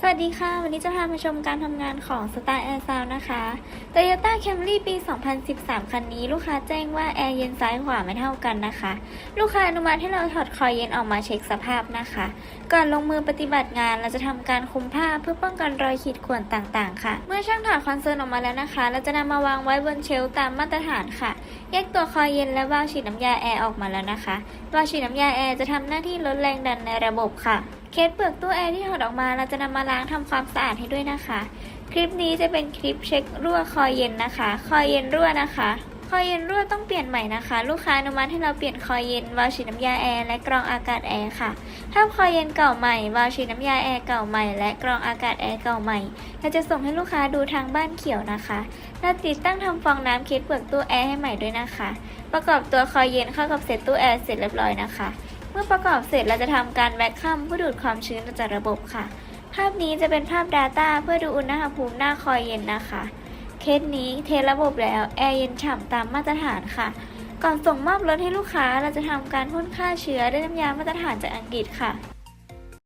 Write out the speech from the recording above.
สวัสดีค่ะ วันนี้จะพามาชมการทำงานของ Star Air Sound นะคะ Toyota Camry ปี 2013 คันนี้ ลูกค้าแจ้งว่าแอร์เย็นซ้ายขวาไม่เท่ากันนะคะ ลูกค้าอนุมัติให้เราถอดคอยเย็นออกมาเช็คสภาพนะคะ ก่อนลงมือปฏิบัติงานเราจะทำการคุมผ้าเพื่อป้องกันรอยขีดข่วนต่างๆ ค่ะ เมื่อช่างถอดคอนโซลออกมาแล้วนะคะ เราจะนำมาวางไว้บนเชลตามมาตรฐานค่ะ แยกตัวคอยเย็นและวาล์วฉีดน้ำยาแอร์ออกมาแล้วนะคะวาล์วฉีดน้ำยาแอร์จะทำหน้าที่ลดแรงดันในระบบค่ะ เคสเปลือกตู้แอร์ที่ถอดออกมา เราจะนำมาล้างทำความสะอาดให้ด้วยนะคะ คลิปนี้จะเป็นคลิปเช็ครั่วคอยเย็นนะคะ คอยเย็นรั่วนะคะ คอยเย็นรั่วต้องเปลี่ยนใหม่นะคะ ลูกค้าอนุมัติให้เราเปลี่ยนคอยเย็นวาล์วฉีดน้ำยาแอร์และกรองอากาศแอร์ค่ะถ้าคอยเย็นเก่าใหม่วาล์วฉีดน้ำยาแอร์เก่าใหม่และกรองอากาศแอร์เก่าใหม่เราจะส่งให้ลูกค้าดูทางบ้านเขียวนะคะเราติดตั้งทำฟองน้ำเคสเปลือกตู้แอร์ให้ใหม่ด้วยนะคะ ประกอบตัวคอยเย็นเข้ากับเซตตู้แอร์เสร็จเรียบร้อยนะคะ เมื่อประกอบเสร็จเราจะทำการแวคคัมเพื่อดูดความชื้นออกจากระบบค่ะ ภาพนี้จะเป็นภาพ Data เพื่อดูอุณหภูมิหน้าคอยเย็นนะคะ เคสนี้เทระบบแล้วแอร์เย็นฉ่ำตามมาตรฐานค่ะ ก่อนส่งมอบรถให้ลูกค้าเราจะทำการพ่นฆ่าเชื้อด้วยน้ำยามาตรฐานจากอังกฤษค่ะ